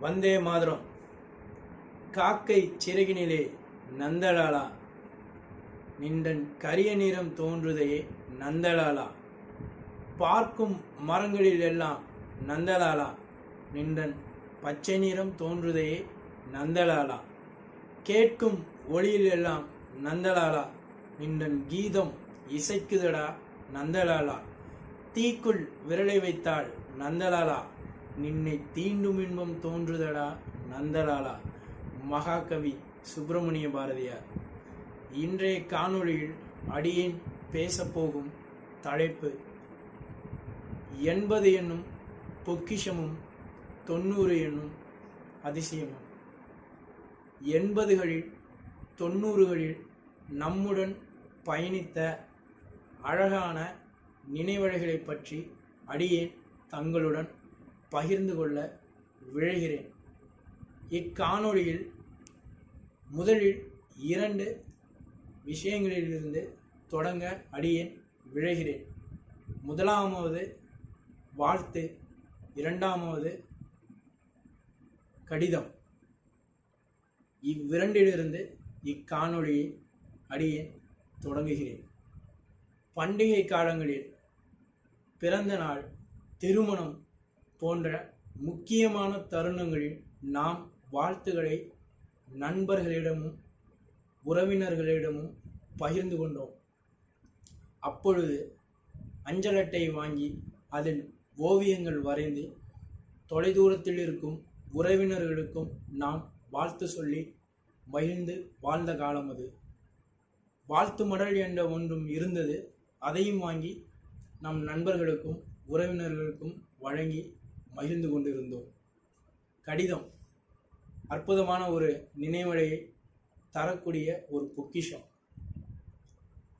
வந்தே மாதரம். காக்கை சிறகினிலே நந்தலாலா நின்றன் கரிய நிறம் தோன்றுதையே நந்தலாலா பார்க்கும் மரங்களில் எல்லாம் நந்தலாலா நின்றன் பச்சை நிறம் தோன்றுதையே நந்தலாலா கேட்கும் ஒளியில் எல்லாம் நந்தலாலா நின்றன் கீதம் இசைக்குதடா நந்தலாலா தீக்குள் விரலை வைத்தாள் நந்தலாலா நின்னை தீண்டும் இன்பம் தோன்றுதடா நந்தலாலா மகாகவி சுப்பிரமணிய பாரதியார். இன்றைய காணொளியில் அடியேன் பேசப்போகும் தலைப்பு எண்பது என்னும் பொக்கிஷமும் தொண்ணூறு என்னும் அதிசயமும். எண்பதுகளில் தொண்ணூறுகளில் நம்முடன் பயணித்த அழகான நினைவலைகளை பற்றி அடியேன் தங்களுடன் பகிர்ந்து கொள்ள விழைகிறேன். இக்காணொளியில் முதலில் இரண்டு விஷயங்களிலிருந்து தொடங்க அடியேன் விழைகிறேன். முதலாமாவது வாழ்த்து இரண்டாமாவது கடிதம். இவ்விரண்டிலிருந்து இக்காணொளியை அடியேன் தொடங்குகிறேன். பண்டிகை காலங்களில் பிறந்த நாள் திருமணம் போன்ற முக்கியமான தருணங்களில் நாம் வாழ்த்துக்களை நண்பர்களிடமும் உறவினர்களிடமும் பகிர்ந்து கொண்டோம். அப்பொழுது அஞ்சல் அட்டை வாங்கி அதில் ஓவியங்கள் வரைந்து தொலைதூரத்தில் இருக்கும் உறவினர்களுக்கும் நாம் வாழ்த்து சொல்லி மகிழ்ந்து வாழ்ந்த காலம் அது. வாழ்த்து மடல் என்ற ஒன்றும் இருந்தது. அதையும் வாங்கி நம் நண்பர்களுக்கும் உறவினர்களுக்கும் வழங்கி மகிழ்ந்து கொண்டிருந்தோம். கடிதம் அற்புதமான ஒரு நினைவலையை தரக்கூடிய ஒரு பொக்கிஷம்.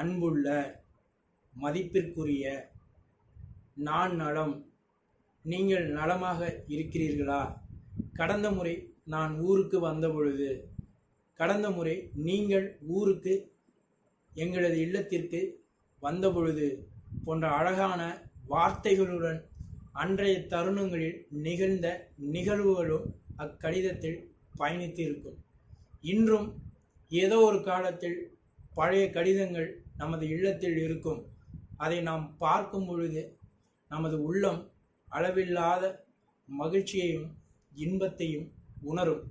அன்புள்ள மதிப்பிற்குரிய நான் நலம் நீங்கள் நலமாக இருக்கிறீர்களா? கடந்த முறை நான் ஊருக்கு வந்த பொழுது கடந்த முறை நீங்கள் ஊருக்கு எங்களது இல்லத்திற்கு வந்த பொழுது போன்ற அழகான வார்த்தைகளுடன் அன்றைய தருணங்களில் நிகழ்ந்த நிகழ்வுகளும் அக்கடிதத்தில் பயணித்து இருக்கும் இன்றும் ஏதோ ஒரு காலத்தில் பழைய கடிதங்கள் நமது இல்லத்தில் இருக்கும். அதை நாம் பார்க்கும் பொழுது நமது உள்ளம் அளவில்லாத மகிழ்ச்சியையும் இன்பத்தையும் உணரும்.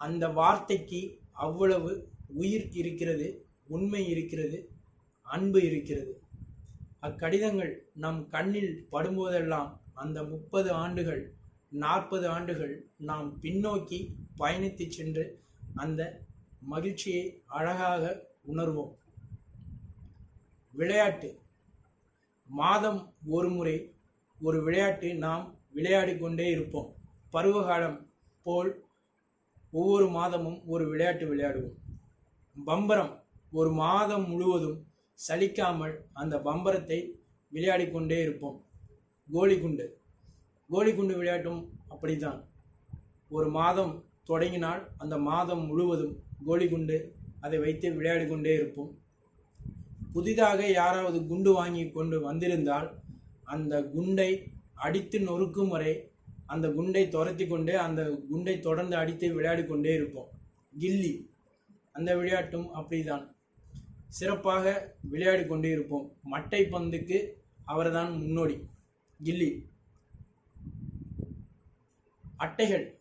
அந்த வார்த்தைக்கு அவ்வளவு உயிர் இருக்கிறது உண்மை இருக்கிறது அன்பு இருக்கிறது. அக்கடிதங்கள் நம் கண்ணில் படும்போதெல்லாம் அந்த முப்பது ஆண்டுகள் நாற்பது ஆண்டுகள் நாம் பின்னோக்கி பயணித்து சென்று அந்த மகிழ்ச்சியை அழகாக உணர்வோம். விளையாட்டு. மாதம் ஒரு முறை ஒரு விளையாட்டு நாம் விளையாடி கொண்டே இருப்போம். பருவகாலம் போல் ஒவ்வொரு மாதமும் ஒரு விளையாட்டு விளையாடுவோம். பம்பரம் ஒரு மாதம் முழுவதும் சலிக்காமல் அந்த பம்பரத்தை விளையாடி கொண்டே இருப்போம். கோலிகுண்டு. கோலிகுண்டு விளையாட்டும் அப்படித்தான். ஒரு மாதம் தொடங்கினால் அந்த மாதம் முழுவதும் கோலிகுண்டு அதை வைத்து விளையாடி கொண்டே இருப்போம். புதிதாக யாராவது குண்டு வாங்கி கொண்டு வந்திருந்தால் அந்த குண்டை அடித்து நொறுக்கும் வரை அந்த குண்டை துரத்தி கொண்டு அந்த குண்டை தொடர்ந்து அடித்து விளையாடி கொண்டே இருப்போம். கில்லி. அந்த விளையாட்டும் அப்படிதான் சிறப்பாக விளையாடி கொண்டே இருப்போம். மட்டை பந்துக்கு அவர்தான் முன்னோடி. கில்லி. அட்டைகள்.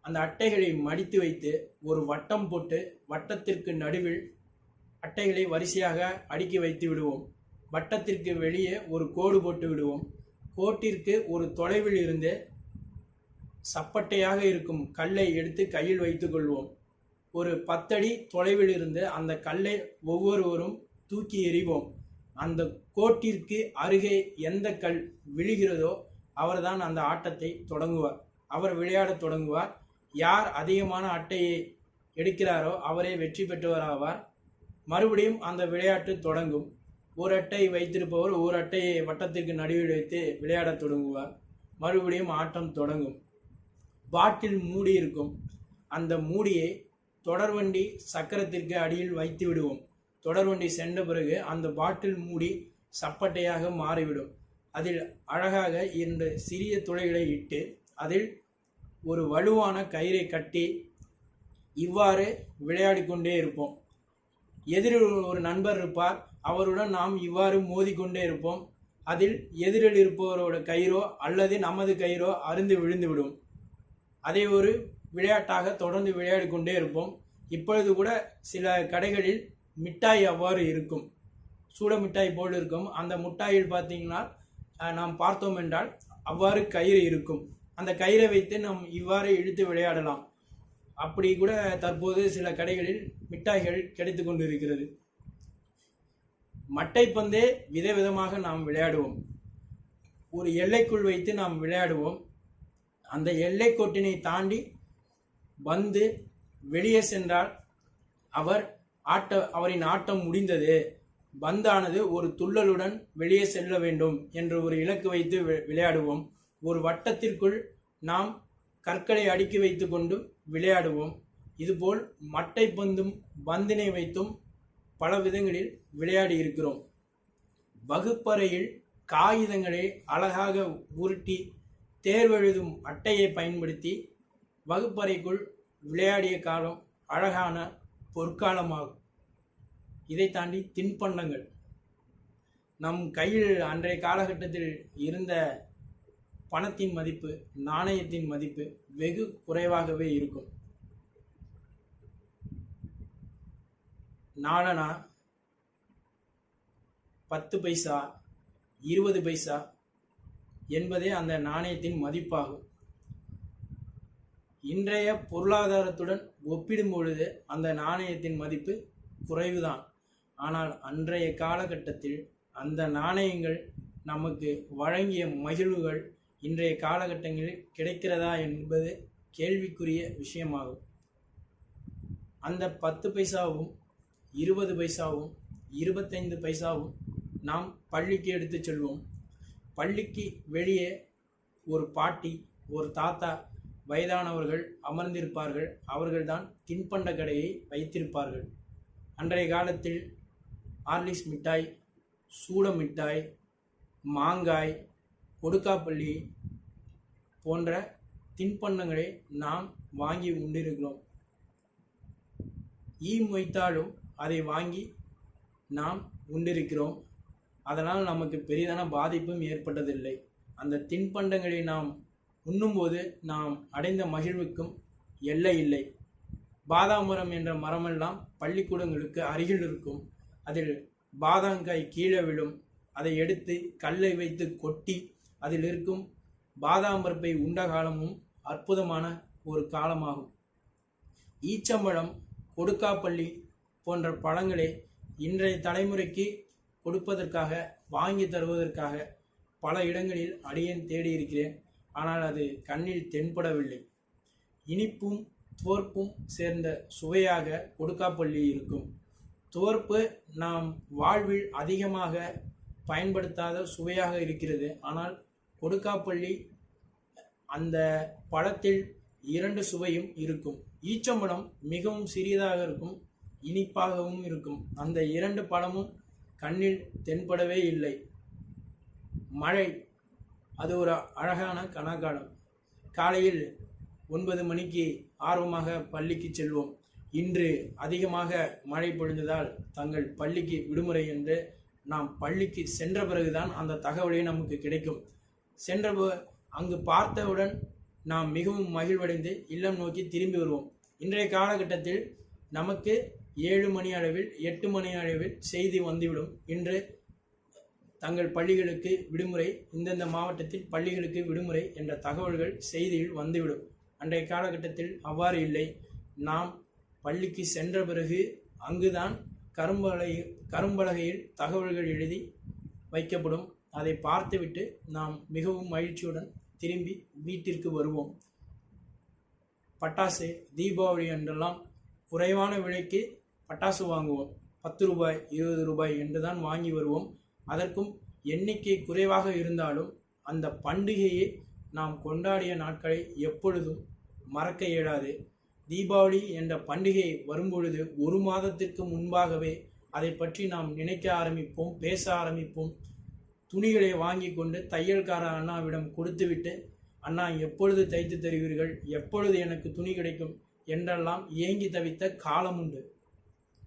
அந்த அட்டைகளை மடித்து வைத்து ஒரு வட்டம் போட்டு வட்டத்திற்கு நடுவில் அட்டைகளை வரிசையாக அடுக்கி வைத்து விடுவோம். வட்டத்திற்கு வெளியே ஒரு கோடு போட்டு விடுவோம். கோட்டிற்கு ஒரு தொலைவில் இருந்து சப்பட்டையாக இருக்கும் கல்லை எடுத்து கையில் வைத்துக்கொள்வோம் ஒரு பத்தடி தொலைவில் இருந்து அந்த கல்லை ஒவ்வொருவரும் தூக்கி எறிவோம். அந்த கோட்டிற்கு அருகே எந்த கல் விழுகிறதோ அவர்தான் அந்த ஆட்டத்தை தொடங்குவார். அவர் விளையாடத் தொடங்குவார். யார் அதிகமான அட்டையை எடுக்கிறாரோ அவரே வெற்றி பெற்றவராவார். மறுபடியும் அந்த விளையாட்டு தொடங்கும். ஒரு அட்டை வைத்திருப்பவர் ஒரு அட்டையை வட்டத்திற்கு நடுவில் வைத்து விளையாடத் தொடங்குவார். மறுபடியும் ஆட்டம் தொடங்கும். பாட்டில் மூடி இருக்கும். அந்த மூடியை தொடர்வண்டி சக்கரத்திற்கு அடியில் வைத்து விடுவோம். தொடர்வண்டி சென்ற பிறகு அந்த பாட்டில் மூடி சப்பட்டையாக மாறிவிடும். அதில் அழகாக இரண்டு சிறிய துளைகளை இட்டு அதில் ஒரு வலுவான கயிறை கட்டி இவ்வாறு விளையாடி கொண்டே இருப்போம். எதிரில் ஒரு நண்பர் இருப்பார். அவருடன் நாம் இவ்வாறு மோதிக்கொண்டே இருப்போம். அதில் எதிரில் இருப்பவரோட கயிறோ அல்லது நமது கயிறோ அருந்து விழுந்துவிடும் அதை ஒரு விளையாட்டாக தொடர்ந்து விளையாடி கொண்டே இருப்போம். இப்பொழுது கூட சில கடைகளில் மிட்டாய் அவ்வாறு இருக்கும். சூட மிட்டாய் போல் இருக்கும். அந்த மிட்டாயில் பார்த்தீங்கன்னா நாம் பார்த்தோம் என்றால் அவ்வாறு கயிறு இருக்கும். அந்த கயிறை வைத்து நாம் இவ்வாறு இழுத்து விளையாடலாம். அப்படி கூட தற்போது சில கடைகளில் மிட்டாய்கள் கிடைத்து கொண்டு இருக்கிறது மட்டைப்பந்தே விதவிதமாக நாம் விளையாடுவோம். ஒரு எல்லைக்குள் வைத்து நாம் விளையாடுவோம். அந்த எல்லைக்கோட்டினை தாண்டி வந்து வெளியே சென்றால் அவர் ஆட்ட அவரின் ஆட்டம் முடிந்தது. பந்தானது ஒரு துள்ளலுடன் வெளியே செல்ல வேண்டும் என்று ஒரு இலக்கு வைத்து வி- விளையாடுவோம். ஒரு வட்டத்திற்குள் நாம் கற்களை அடுக்கி வைத்துக்கொண்டு விளையாடுவோம். இதுபோல் மட்டை பந்தும் பந்தினை வைத்தும் பல விதங்களில் விளையாடி இருக்கிறோம். வகுப்பறையில் காகிதங்களை அழகாக உருட்டி தேர்வெழுதும் அட்டையை பயன்படுத்தி வகுப்பறைக்குள் விளையாடிய காலம் அழகான பொற்காலமாகும். இதை தாண்டி தின்பண்டங்கள். நம் கையில் அன்றைய காலகட்டத்தில் இருந்த பணத்தின் மதிப்பு நாணயத்தின் மதிப்பு வெகு குறைவாகவே இருக்கும். நாலனா பத்து பைசா இருபது பைசா என்பதே அந்த நாணயத்தின் மதிப்பாகும். இன்றைய பொருளாதாரத்துடன் ஒப்பிடும் பொழுது அந்த நாணயத்தின் மதிப்பு குறைவுதான். ஆனால் அன்றைய காலகட்டத்தில் அந்த நாணயங்கள் நமக்கு வழங்கிய மகிழ்வுகள் இன்றைய காலகட்டங்களில் கிடைக்கிறதா என்பது கேள்விக்குரிய விஷயமாகும். அந்த பத்து பைசாவும் இருபது பைசாவும் இருபத்தைந்து பைசாவும் நாம் பள்ளிக்கு எடுத்துச் செல்வோம். பள்ளிக்கு வெளியே ஒரு பாட்டி ஒரு தாத்தா வயதானவர்கள் அமர்ந்திருப்பார்கள். அவர்கள்தான் தின்பண்ட கடையை வைத்திருப்பார்கள். அன்றைய காலத்தில் ஆர்லிஸ் மிட்டாய் சூட மிட்டாய் மாங்காய் கொடுக்காப்பள்ளி போன்ற தின்பண்டங்களை நாம் வாங்கி உண்டிருக்கிறோம். ஈ மொய்த்தாலும் அதை வாங்கி நாம் உண்டிருக்கிறோம். அதனால் நமக்கு பெரிதான பாதிப்பும் ஏற்பட்டதில்லை. அந்த தின்பண்டங்களை நாம் உண்ணும்போது நாம் அடைந்த மகிழ்வுக்கும் எல்லை இல்லை. பாதாமரம் என்ற மரமெல்லாம் பள்ளிக்கூடங்களுக்கு அருகில் இருக்கும். அதில் பாதாங்காய் கீழே விழும். அதை எடுத்து கல்லை வைத்து கொட்டி அதில் இருக்கும் பாதாம் பருப்பை உண்ட காலமும் அற்புதமான ஒரு காலமாகும். ஈச்சம்பழம் கொடுக்காப்பள்ளி போன்ற பழங்களை இன்றைய தலைமுறைக்கு கொடுப்பதற்காக வாங்கி தருவதற்காக பல இடங்களில் அடியேன் தேடியிருக்கிறேன். ஆனால் அது கண்ணில் தென்படவில்லை. இனிப்பும் துவர்ப்பும் சேர்ந்த சுவையாக கொடுக்காப்பள்ளி இருக்கும். துவர்ப்பு நாம் வாழ்வில் அதிகமாக பயன்படுத்தாத சுவையாக இருக்கிறது. ஆனால் கொடுக்காப்பள்ளி அந்த பழத்தில் இரண்டு சுவையும் இருக்கும். ஈச்சம்பழம் மிகவும் சிறியதாக இருக்கும் இனிப்பாகவும் இருக்கும். அந்த இரண்டு பழமும் கண்ணில் தென்படவே இல்லை. மழை அது ஒரு அழகான கணக்காலம் காலையில் ஒன்பது மணிக்கு ஆர்வமாக பள்ளிக்கு செல்வோம். இன்று அதிகமாக மழை பொழிந்ததால் தங்கள் பள்ளிக்கு விடுமுறை என்று நாம் பள்ளிக்கு சென்ற பிறகுதான் அந்த தகவலே நமக்கு கிடைக்கும். சென்ற அங்கு பார்த்தவுடன் நாம் மிகவும் மகிழ்வடைந்து இல்லம் நோக்கி திரும்பி வருவோம். இன்றைய காலகட்டத்தில் நமக்கு ஏழு மணி அளவில் எட்டு மணி அளவில் செய்தி வந்துவிடும். இன்று தங்கள் பள்ளிகளுக்கு விடுமுறை இந்தந்த மாவட்டத்தில் பள்ளிகளுக்கு விடுமுறை என்ற தகவல்கள் செய்தியில் வந்துவிடும். அன்றைய காலகட்டத்தில் அவ்வாறு இல்லை. நாம் பள்ளிக்கு சென்ற பிறகு அங்குதான் கரும்பலகை கரும்பலகையில் தகவல்கள் எழுதி வைக்கப்படும். அதை பார்த்துவிட்டு நாம் மிகவும் மகிழ்ச்சியுடன் திரும்பி வீட்டிற்கு வருவோம். பட்டாசு தீபாவளி என்றெல்லாம் குறைவான விலைக்கு பட்டாசு வாங்குவோம். பத்து ரூபாய் இருபது ரூபாய் என்று தான் வாங்கி வருவோம். அதற்கும் எண்ணிக்கை குறைவாக இருந்தாலும் அந்த பண்டிகையை நாம் கொண்டாடிய நாட்களை எப்பொழுதும் மறக்க இயலாது. தீபாவளி என்ற பண்டிகை வரும்பொழுது ஒரு மாதத்திற்கு முன்பாகவே அதை பற்றி நாம் நினைக்க ஆரம்பிப்போம் பேச ஆரம்பிப்போம். துணிகளை வாங்கி கொண்டு தையல்கார அண்ணாவிடம் கொடுத்துவிட்டு அண்ணா எப்பொழுது தைத்து தருவீர்கள்? எப்பொழுது எனக்கு துணி கிடைக்கும்? என்றெல்லாம் ஏங்கி தவித்த காலம் உண்டு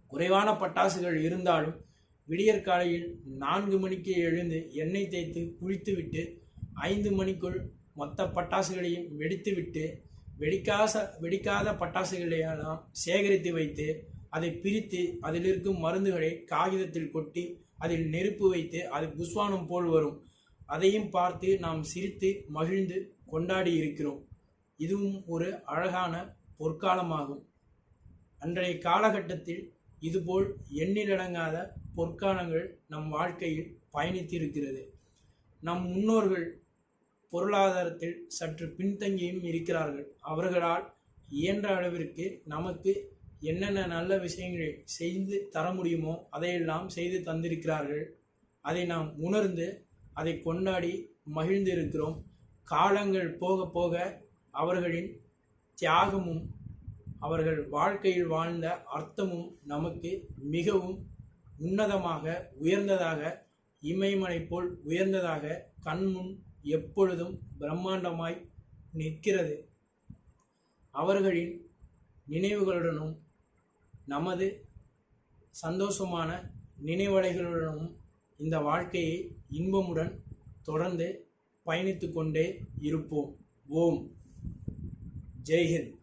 குறைவான பட்டாசுகள் இருந்தாலும் விடியற்காலையில் நான்கு மணிக்கு எழுந்து எண்ணெய் தேய்த்து குளித்துவிட்டு ஐந்து மணிக்குள் மொத்த பட்டாசுகளையும் வெடித்துவிட்டு வெடிக்காச வெடிக்காத பட்டாசுகளையெல்லாம் சேகரித்து வைத்து அதை பிரித்து அதில் இருக்கும் மருந்துகளை காகிதத்தில் கொட்டி அதில் நெருப்பு வைத்து அது புஸ்வானம் போல் வரும். அதையும் பார்த்து நாம் சிரித்து மகிழ்ந்து கொண்டாடி இருக்கிறோம். இதுவும் ஒரு அழகான பொற்காலமாகும். அன்றைய காலகட்டத்தில் இதுபோல் எண்ணிலடங்காத பொற்காலங்கள் நம் வாழ்க்கையில் பயணித்திருக்கிறது. நம் முன்னோர்கள் பொருளாதாரத்தில் சற்று பின்தங்கியும் இருக்கிறார்கள். அவர்களால் இயன்ற அளவிற்கு நமக்கு என்னென்ன நல்ல விஷயங்களை செய்து தர முடியுமோ அதையெல்லாம் செய்து தந்திருக்கிறார்கள். அதை நாம் உணர்ந்து அதை கொண்டாடி மகிழ்ந்து இருக்கிறோம் காலங்கள் போக போக அவர்களின் தியாகமும் அவர்கள் வாழ்க்கையில் வாழ்ந்த அர்த்தமும் நமக்கு மிகவும் உன்னதமாக உயர்ந்ததாக இமயமலை போல் உயர்ந்ததாக கண்முன் எப்பொழுதும் பிரம்மாண்டமாய் நிற்கிறது. அவர்களின் நினைவுகளுடனும் நமது சந்தோஷமான நினைவலைகளுடனும் இந்த வாழ்க்கையை இன்பமுடன் தொடர்ந்து பயணித்து கொண்டே இருப்போம். ஓம். ஜெய்ஹிந்த்.